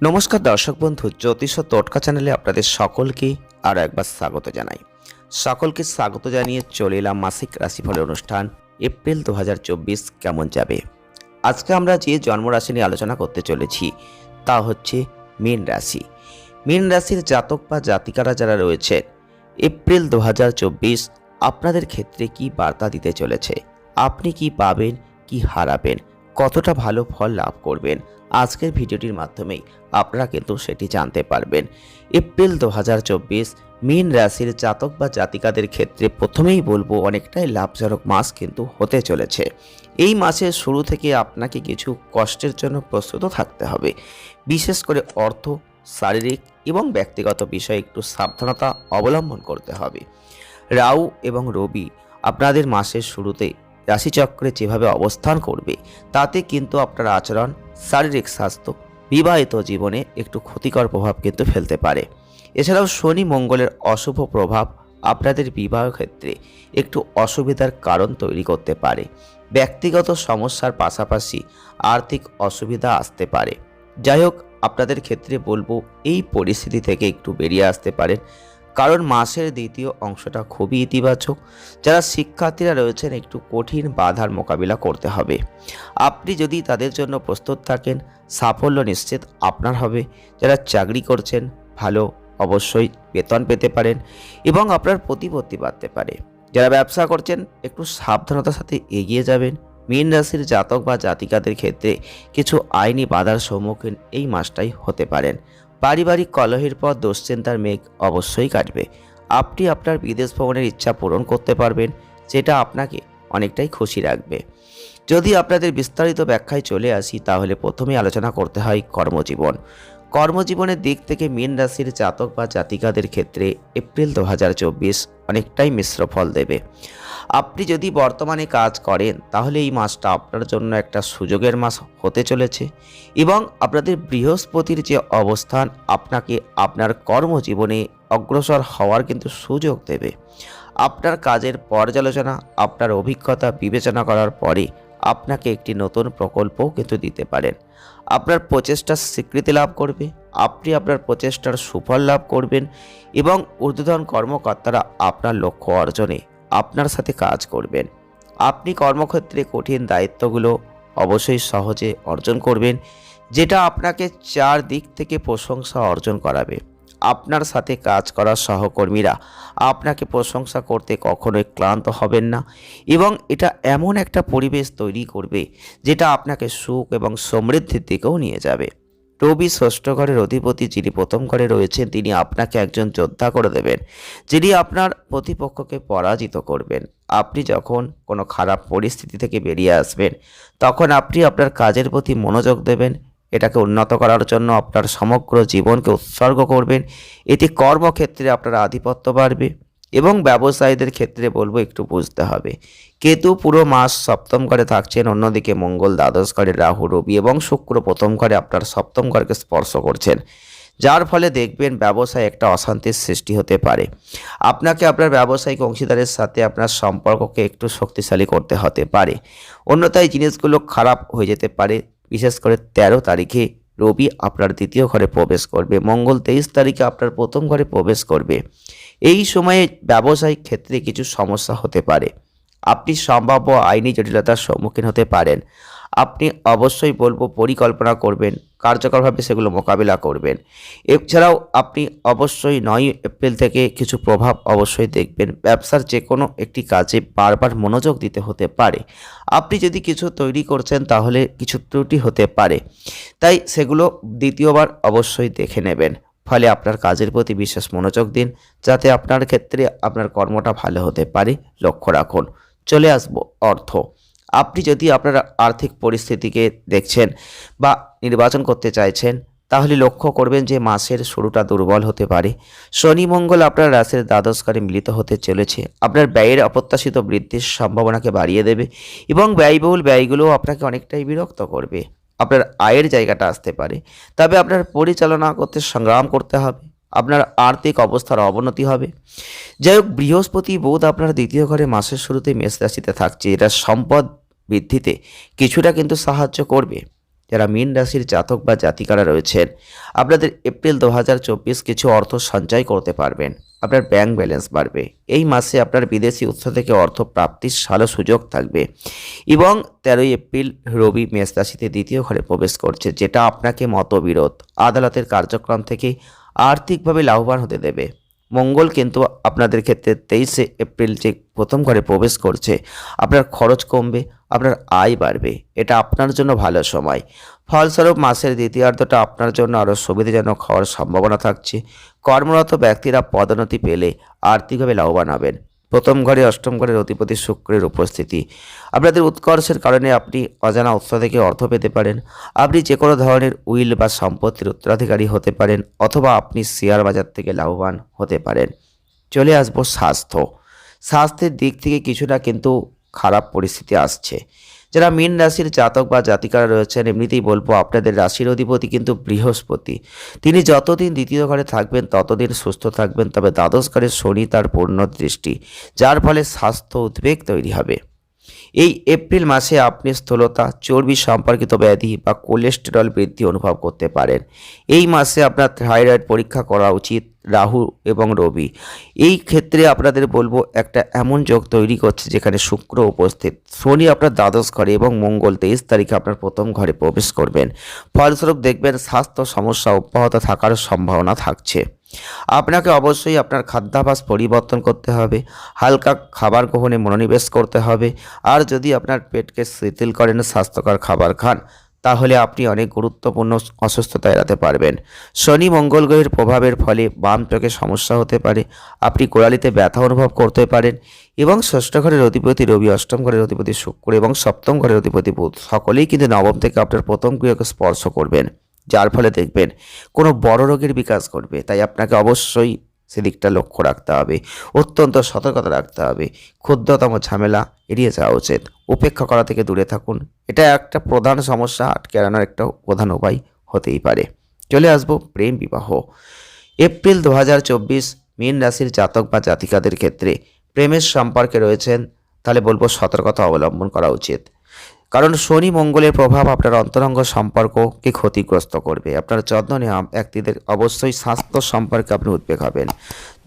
নমস্কার দর্শক বন্ধু, জ্যোতিষ ও টোটকা চ্যানেলে আপনাদের সকলকে আরও একবার স্বাগত জানাই। সকলকে স্বাগত জানিয়ে চলে এলাম মাসিক রাশিফলের অনুষ্ঠান, এপ্রিল দু হাজার চব্বিশ কেমন যাবে? আজকে আমরা যে জন্মরাশি নিয়ে আলোচনা করতে চলেছি, তা হচ্ছে মীন রাশি। মীন রাশির জাতক বা জাতিকারা যারা রয়েছে এপ্রিল দু হাজার চব্বিশ আপনাদের ক্ষেত্রে কি বার্তা দিতে চলেছে? আপনি কি পাবেন, কি হারাবেন, কতটা ভালো ফল লাভ করবেন? আজকের ভিডিওটির মাধ্যমেই আপনারা কিন্তু সেটি জানতে পারবেন। এপ্রিল দু মীন রাশির জাতক বা জাতিকাদের ক্ষেত্রে প্রথমেই বলব অনেকটাই লাভজনক মাস কিন্তু হতে চলেছে। এই মাসের শুরু থেকে আপনাকে কিছু কষ্টের জন্য প্রস্তুত থাকতে হবে। বিশেষ করে অর্থ, শারীরিক এবং ব্যক্তিগত বিষয়ে একটু সাবধানতা অবলম্বন করতে হবে। রাউ এবং রবি আপনাদের মাসের শুরুতে রাশিচক্রে যেভাবে অবস্থান করবে, তাতে কিন্তু আপনার আচরণ শারীরিক স্বাস্থ্য বিবাহিত জীবনে একটু ক্ষতিকর প্রভাব কিন্তু ফেলতে পারে। এছাড়াও শনি মঙ্গলের অশুভ প্রভাব আপনাদের বিবাহ ক্ষেত্রে একটু অসুবিধার কারণ তৈরি করতে পারে। ব্যক্তিগত সমস্যার পাশাপাশি আর্থিক অসুবিধা আসতে পারে। যাই হোক, আপনাদের ক্ষেত্রে বলব, এই পরিস্থিতি থেকে একটু বেরিয়ে আসতে পারেন। কারণ মাসের দ্বিতীয় অংশটা খুবই ইতিবাচক। যারা শিক্ষার্থীরা রয়েছেন, একটু কঠিন বাধার মোকাবিলা করতে হবে। আপনি যদি তাদের জন্য প্রস্তুত থাকেন, সাফল্য নিশ্চিত আপনার হবে। যারা চাকরি করছেন, ভালো অবশ্যই বেতন পেতে পারেন এবং আপনার প্রতিপত্তি বাড়তে পারে। যারা ব্যবসা করছেন, একটু সাবধানতার সাথে এগিয়ে যাবেন। মীন রাশির জাতক বা জাতিকাদের ক্ষেত্রে কিছু আইনি বাধার সম্মুখীন এই মাসটাই হতে পারেন। পারিবারিক কলহের পর দুশ্চিন্তার মেঘ অবশ্যই কাটবে। আপনি আপনার বিদেশ ভ্রমণের ইচ্ছা পূরণ করতে পারবেন, যেটা আপনাকে অনেকটাই খুশি রাখবে। যদি আপনাদের বিস্তারিত ব্যাখ্যায় চলে আসি, তাহলে প্রথমে আলোচনা করতে হয় কর্মজীবন। কর্মজীবনের দিক থেকে মীন রাশির জাতক বা জাতিকাদের ক্ষেত্রে এপ্রিল দু হাজার চব্বিশ অনেকটাই মিশ্র ফল দেবে। আপনি যদি বর্তমানে কাজ করেন, তাহলে এই মাসটা আপনার জন্য একটা সুযোগের মাস হতে চলেছে এবং আপনাদের বৃহস্পতির যে অবস্থান, আপনাকে আপনার কর্মজীবনে অগ্রসর হওয়ার কিন্তু সুযোগ দেবে। আপনার কাজের পর্যালোচনা, আপনার অভিজ্ঞতা বিবেচনা করার পরে আপনাকে একটি নতুন প্রকল্পও কিন্তু দিতে পারেন। আপনার প্রচেষ্টার স্বীকৃতি লাভ করবে, আপনি আপনার প্রচেষ্টার সুফল লাভ করবেন এবং ঊর্ধ্বতন কর্মকর্তারা আপনার লক্ষ্য অর্জনে আপনার সাথে কাজ করবেন। আপনি কর্মক্ষেত্রে কঠিন দায়িত্বগুলো অবশ্যই সহজে অর্জন করবেন, যেটা আপনাকে চার দিক থেকে প্রশংসা অর্জন করাবে। আপনার সাথে কাজ করা সহকর্মীরা আপনাকে প্রশংসা করতে কখনোই ক্লান্ত হবেন না এবং এটা এমন একটা পরিবেশ তৈরি করবে যেটা আপনাকে সুখ এবং সমৃদ্ধির দিকেও নিয়ে যাবে। রবি ষষ্ঠ ঘরের অধিপতি যিনি প্রথম ঘরে রয়েছেন, তিনি আপনাকে একজন যোদ্ধা করে দেবেন, যিনি আপনার প্রতিপক্ষকে পরাজিত করবেন। আপনি যখন কোনো খারাপ পরিস্থিতি থেকে বেরিয়ে আসবেন, তখন আপনি আপনার কাজের প্রতি মনোযোগ দেবেন এটাকে উন্নত করার জন্য আপনার সমগ্র জীবনকে উৎসর্গ করবেন। এতে কর্মক্ষেত্রে আপনার আধিপত্য বাড়বে এবং ব্যবসায়ীদের ক্ষেত্রে বলব একটু বুঝতে হবে। কেতু পুরো মাস সপ্তম ঘরে থাকছেন, অন্যদিকে মঙ্গল দ্বাদশ ঘরে রাহু, রবি এবং শুক্র প্রথম ঘরে আপনার সপ্তম ঘরকে স্পর্শ করছেন। যার ফলে দেখবেন ব্যবসায় একটা অশান্তির সৃষ্টি হতে পারে। আপনাকে আপনার ব্যবসায়িক অংশীদারের সাথে আপনার সম্পর্ককে একটু শক্তিশালী করতে হতে পারে। অন্যথায় জিনিসগুলো খারাপ হয়ে যেতে পারে। বিশেষ করে তেরো তারিখে রবি আপনার দ্বিতীয় ঘরে প্রবেশ করবে। মঙ্গল তেইশ তারিখে আপনার প্রথম ঘরে প্রবেশ করবে। এই সময়ে ব্যবসায়িক ক্ষেত্রে কিছু সমস্যা হতে পারে। আপনি সম্ভাব্য আইনি জটিলতার সম্মুখীন হতে পারেন। আপনি অবশ্যই বলব পরিকল্পনা করবেন, কার্যকরভাবে সেগুলো মোকাবিলা করবেন। এছাড়াও আপনি অবশ্যই নয় এপ্রিল থেকে কিছু প্রভাব অবশ্যই দেখবেন। ব্যবসার যে কোনো একটি কাজে বারবার মনোযোগ দিতে হতে পারে। আপনি যদি কিছু তৈরি করছেন তাহলে কিছু ত্রুটি হতে পারে। তাই সেগুলো দ্বিতীয়বার অবশ্যই দেখে নেবেন। ফলে আপনার কাজের প্রতি বিশেষ মনোযোগ দিন, যাতে আপনার ক্ষেত্রে আপনার কর্মটা ভালো হতে পারে। লক্ষ্য রাখুন। চলে আসব অর্থ। আপনি যদি আপনার আর্থিক পরিস্থিতিকে দেখছেন বা নির্বাচন করতে চাইছেন, তাহলে লক্ষ্য করবেন যে মাসের শুরুটা দুর্বল হতে পারে। শনি মঙ্গল আপনার রাশির দ্বাদশকারে মিলিত হতে চলেছে। আপনার ব্যয়ের অপ্রত্যাশিত বৃদ্ধির সম্ভাবনাকে বাড়িয়ে দেবে এবং ব্যয়বহুল ব্যয়গুলোও আপনাকে অনেকটাই বিরক্ত করবে। আপনার আয়ের জায়গাটা আসতে পারে। তবে আপনার পরিচালনা করতে সংগ্রাম করতে হবে। আপনার আর্থিক অবস্থার অবনতি হবে। যাই হোক বৃহস্পতি বোধ আপনার দ্বিতীয় ঘরে মাসের শুরুতে মেষ রাশিতে থাকছে। এটা সম্পদ বৃদ্ধিতে কিছুটা কিন্তু সাহায্য করবে। যারা মীন রাশির জাতক বা জাতিকারা রয়েছেন, আপনাদের এপ্রিল দু হাজার চব্বিশ কিছু অর্থ সঞ্চয় করতে পারবেন। আপনার ব্যাংক ব্যালেন্স বাড়বে। এই মাসে আপনার বিদেশি উৎস থেকে অর্থ প্রাপ্তির ভালো সুযোগ থাকবে এবং তেরোই এপ্রিল রবি মেষ রাশিতে দ্বিতীয় ঘরে প্রবেশ করছে, যেটা আপনাকে মতবিরোধ। আদালতের কার্যক্রম থেকে আর্থিকভাবে লাভবান হতে দেবে। মঙ্গল কিন্তু আপনাদের ক্ষেত্রে তেইশে এপ্রিল যে প্রথম ঘরে প্রবেশ করছে, আপনার খরচ কমবে, আপনার আয় বাড়বে। এটা আপনার জন্য ভালো সময়। ফলস্বরূপ মাসের দ্বিতীয়ার্ধটা আপনার জন্য আরও সুবিধাজনক হওয়ার সম্ভাবনা থাকছে। কর্মরত ব্যক্তিরা পদোন্নতি পেলে আর্থিকভাবে লাভবান হবেন। প্রথম ঘরে, অষ্টম ঘরের অধিপতি শুক্রের উপস্থিতি। আপনাদের উৎকর্ষের কারণে আপনি অজানা উৎস থেকে অর্থ পেতে পারেন। আপনি যে কোনো ধরনের উইল বা সম্পত্তির উত্তরাধিকারী হতে পারেন অথবা আপনি শেয়ার বাজার থেকে লাভবান হতে পারেন। চলে আসব স্বাস্থ্য। স্বাস্থ্যের দিক থেকে কিছুটা কিন্তু খারাপ পরিস্থিতি আসছে। যারা মীন রাশির জাতক বা জাতিকারা রয়েছেন, এমনিতেই বলব আপনাদের রাশির অধিপতি কিন্তু বৃহস্পতি। তিনি যতদিন দ্বিতীয় ঘরে থাকবেন, ততদিন সুস্থ থাকবেন, তবে দ্বাদশ ঘরে শনি তার পূর্ণ দৃষ্টি, যার ফলে স্বাস্থ্য উদ্বেগ তৈরি হবে। এই এপ্রিল মাসে আপনি স্থূলতা, চর্বি সম্পর্কিত ব্যাধি বা কোলেস্টেরল বৃদ্ধি অনুভব করতে পারেন। এই মাসে আপনার থাইরয়েড পরীক্ষা করা উচিত রাহু এবং রবি। এই ক্ষেত্রে আপনাদের বলব একটা এমন যোগ তৈরি করছে যেখানে শুক্র উপস্থিত। শনি আপনার দ্বাদশ ঘরে এবং মঙ্গল তেইশ তারিখে আপনার প্রথম ঘরে প্রবেশ করবেন। ফলস্বরূপ দেখবেন স্বাস্থ্য সমস্যা অব্যাহত থাকার সম্ভাবনা থাকছে। আপনাকে অবশ্যই আপনার খাদ্যাভাস পরিবর্তন করতে হবে। হালকা খাবার গ্রহণে মনোনিবেশ করতে হবে। আর যদি আপনার পেটকে শিথিল করেন, স্বাস্থ্যকর খাবার খান তাহলে আপনি অনেক গুরুত্বপূর্ণ অসুস্থতা এড়াতে পারবেন। শনি মঙ্গল গ্রহের প্রভাবের ফলে বাম চোখে সমস্যা হতে পারে, আপনি গোড়ালিতে ব্যথা অনুভব করতে পারেন এবং ষষ্ঠ ঘরের অধিপতি রবি, অষ্টম ঘরের অধিপতি শুক্র এবং সপ্তম ঘরের অধিপতি বুধ, সকলেই কিন্তু নবম থেকে আপনার প্রথম গৃহকে স্পর্শ করবেন। যার ফলে দেখবেন কোনো বড় রোগের বিকাশ ঘটবে, তাই আপনাকে অবশ্যই সেদিকটা লক্ষ্য রাখতে হবে। অত্যন্ত সতর্কতা রাখতে হবে। ক্ষুদ্রতম ঝামেলা এড়িয়ে যাওয়া উচিত। উপেক্ষা করা থেকে দূরে থাকুন। এটা একটা প্রধান সমস্যা আটকে এড়ানোর একটা প্রধান উপায় হতেই পারে। চলে আসব প্রেম বিবাহ। এপ্রিল দু হাজার চব্বিশ, মীন রাশির জাতক বা জাতিকাদের ক্ষেত্রে প্রেমের সম্পর্কে রয়েছেন, তাহলে বলব সতর্কতা অবলম্বন করা উচিত। কারণ শনি মঙ্গলের প্রভাব আপনার অন্তরঙ্গ সম্পর্ককে ক্ষতিগ্রস্ত করবে। আপনার যত্ন নেওয়া ব্যক্তিদের অবশ্যই স্বাস্থ্য সম্পর্কে আপনি উদ্বেগ হবেন।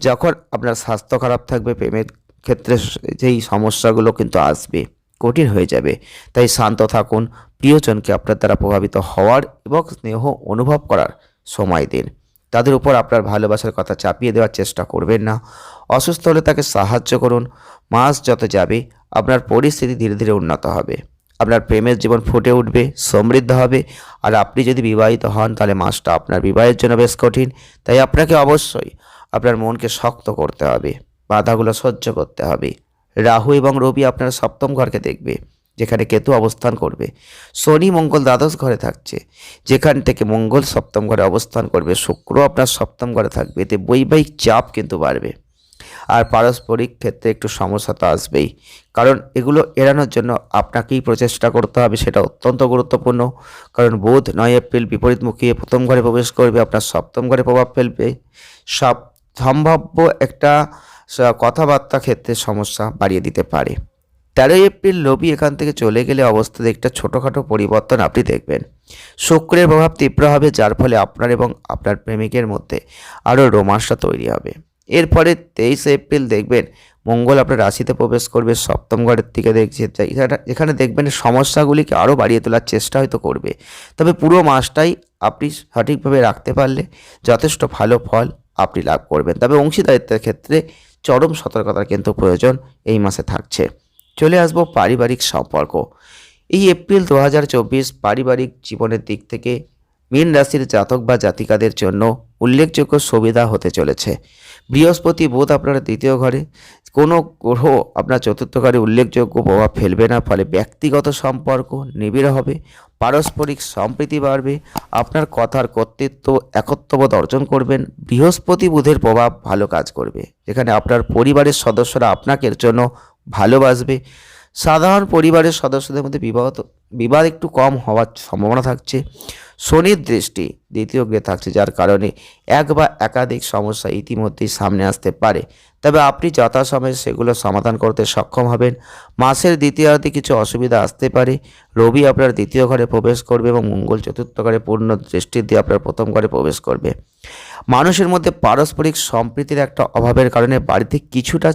যখন আপনার স্বাস্থ্য খারাপ থাকবে, প্রেমের ক্ষেত্রে যেই সমস্যাগুলো কিন্তু আসবে, কঠিন হয়ে যাবে। তাই শান্ত থাকুন, প্রিয়জনকে আপনার দ্বারা প্রভাবিত হওয়ার এবং স্নেহ অনুভব করার সময় দিন। তাদের উপর আপনার ভালোবাসার কথা চাপিয়ে দেওয়ার চেষ্টা করবেন না। অসুস্থ হলে তাকে সাহায্য করুন। মাস যত যাবে, আপনার পরিস্থিতি ধীরে ধীরে উন্নত হবে। আপনার প্রেমের জীবন ফুটে উঠবে, সমৃদ্ধ হবে। আর আপনি যদি বিবাহিত হন, তাহলে মাসটা আপনার বিবাহের জন্য বেশ কঠিন। তাই আপনাকে অবশ্যই আপনার মনকে শক্ত করতে হবে, বাধাগুলো সহ্য করতে হবে। রাহু এবং রবি আপনার সপ্তম ঘরকে দেখবে, যেখানে কেতু অবস্থান করবে। শনি মঙ্গল দ্বাদশ ঘরে থাকছে, যেখান থেকে মঙ্গল সপ্তম ঘরে অবস্থান করবে। শুক্র আপনার সপ্তম ঘরে থাকবে। এতে বৈবাহিক চাপ কিন্তু বাড়বে। আর পারস্পরিক ক্ষেত্রে একটু সমস্যা তো আসবেই। কারণ এগুলো এড়ানোর জন্য আপনাকেই প্রচেষ্টা করতে হবে, সেটা অত্যন্ত গুরুত্বপূর্ণ। কারণ বুধ নয় এপ্রিল বিপরীতমুখী প্রথম ঘরে প্রবেশ করবে, আপনার সপ্তম ঘরে প্রভাব ফেলবে। সব সম্ভাব্য একটা কথাবার্তা ক্ষেত্রে সমস্যা বাড়িয়ে দিতে পারে। তেরোই এপ্রিল রবি এখান থেকে চলে গেলে অবস্থাতে একটা ছোটোখাটো পরিবর্তন আপনি দেখবেন। শুক্রের প্রভাব তীব্র হবে, যার ফলে আপনার এবং আপনার প্রেমিকের মধ্যে আরও রোমাঞ্চটা তৈরি হবে। এরপরে তেইশে এপ্রিল দেখবেন মঙ্গল আপনার রাশিতে প্রবেশ করবে, সপ্তম ঘরের দিকে দেখছে। এখানে দেখবেন সমস্যাগুলিকে আরও বাড়িয়ে তোলার চেষ্টা হয়তো করবে। তবে পুরো মাসটাই আপনি সঠিকভাবে রাখতে পারলে যথেষ্ট ভালো ফল আপনি লাভ করবেন। তবে অংশীদারিত্বের ক্ষেত্রে চরম সতর্কতার কিন্তু প্রয়োজন এই মাসে থাকছে। চলে আসব পারিবারিক সম্পর্ক। এই এপ্রিল দু হাজার চব্বিশ পারিবারিক জীবনের দিক থেকে মীন রাশির জাতক বা জাতিকাদের জন্য উল্লেখযোগ্য সুবিধা হতে চলেছে। বৃহস্পতি বুধ আপনার দ্বিতীয় ঘরে। কোনো গ্রহ আপনার চতুর্থ ঘরে উল্লেখযোগ্য প্রভাব ফেলবে না, ফলে ব্যক্তিগত সম্পর্ক নিবিড় হবে, পারস্পরিক সম্প্রীতি বাড়বে, আপনার কথার কর্তৃত্ব একত্ববোধ অর্জন করবেন, বৃহস্পতি বুধের প্রভাব ভালো কাজ করবে। যেখানে আপনার পরিবারের সদস্যরা আপনাকে জন্য ভালোবাসবে। সাধারণ পরিবারের সদস্যদের মধ্যে বিবাহ বিবাদ একটু কম হওয়ার সম্ভাবনা থাকছে। শনির দৃষ্টি দ্বিতীয় গ্রহে থাকছে, যার কারণে এক বা একাধিক সমস্যা ইতিমধ্যেই সামনে আসতে পারে। তবে আপনি যথাসময়ে সেগুলো সমাধান করতে সক্ষম হবেন। মাসের দ্বিতীয়ার্ধে কিছু অসুবিধা আসতে পারে। রবি আপনার দ্বিতীয় ঘরে প্রবেশ করবে এবং মঙ্গল চতুর্থ ঘরে পূর্ণ দৃষ্টি দিয়ে আপনার প্রথম ঘরে প্রবেশ করবে। মানুষের মধ্যে পারস্পরিক সম্প্রীতির একটা অভাবের কারণে বাড়িতে কিছুটা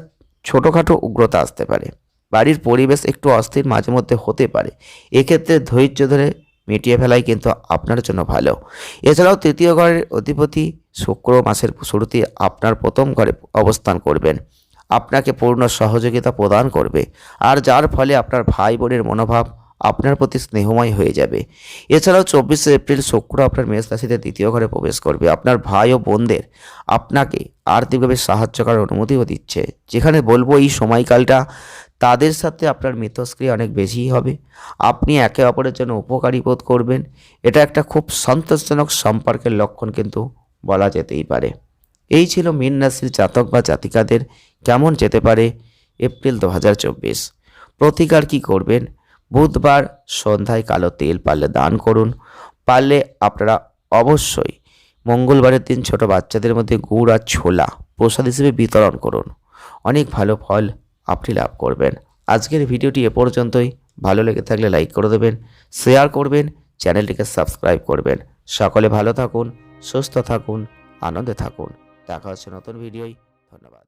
ছোটোখাটো উগ্রতা আসতে পারে। বাড়ির পরিবেশ একটু অস্থির মাঝে মধ্যে হতে পারে। এক্ষেত্রে ধৈর্য ধরে মিটিয়ে ফেলাই কিন্তু আপনার জন্য ভালো। এছাড়াও তৃতীয় ঘরের অধিপতি শুক্র মাসের শুরুতে আপনার প্রথম ঘরে অবস্থান করবেন। আপনাকে পূর্ণ সহযোগিতা প্রদান করবে। আর যার ফলে আপনার ভাই বোনের মনোভাব আপনার প্রতি স্নেহময় হয়ে যাবে। এছাড়াও চব্বিশে এপ্রিল শুক্র আপনার মেষ রাশিতে দ্বিতীয় ঘরে প্রবেশ করবে। আপনার ভাই ও বোনদের আপনাকে আর্থিকভাবে সাহায্য করার অনুমতিও দিচ্ছে। যেখানে বলব এই সময়কালটা তাদের সাথে আপনার মিথস্ক্রিয়া অনেক বেশিই হবে। আপনি একে অপরের জন্য উপকারী বোধ করবেন। এটা একটা খুব সন্তোষজনক সম্পর্কের লক্ষণ কিন্তু বলা যেতেই পারে। এই ছিল মীন রাশির জাতক বা জাতিকাদের কেমন যেতে পারে এপ্রিল দু হাজার চব্বিশ। প্রতিকার কী করবেন? বুধবার সন্ধ্যায় কালো তেল পারলে দান করুন। পারলে আপনারা অবশ্যই মঙ্গলবারের দিন ছোট বাচ্চাদের মধ্যে গুড় আর ছোলা প্রসাদ হিসেবে বিতরণ করুন। অনেক ভালো ফল আপনি লাভ করবেন। আজকের ভিডিওটি এ পর্যন্তই। ভালো লেগে থাকলে লাইক করে দেবেন, শেয়ার করবেন, চ্যানেলটিকে সাবস্ক্রাইব করবেন। সকলে ভালো থাকুন, সুস্থ থাকুন, আনন্দে থাকুন। দেখা হচ্ছে নতুন ভিডিওই ধন্যবাদ।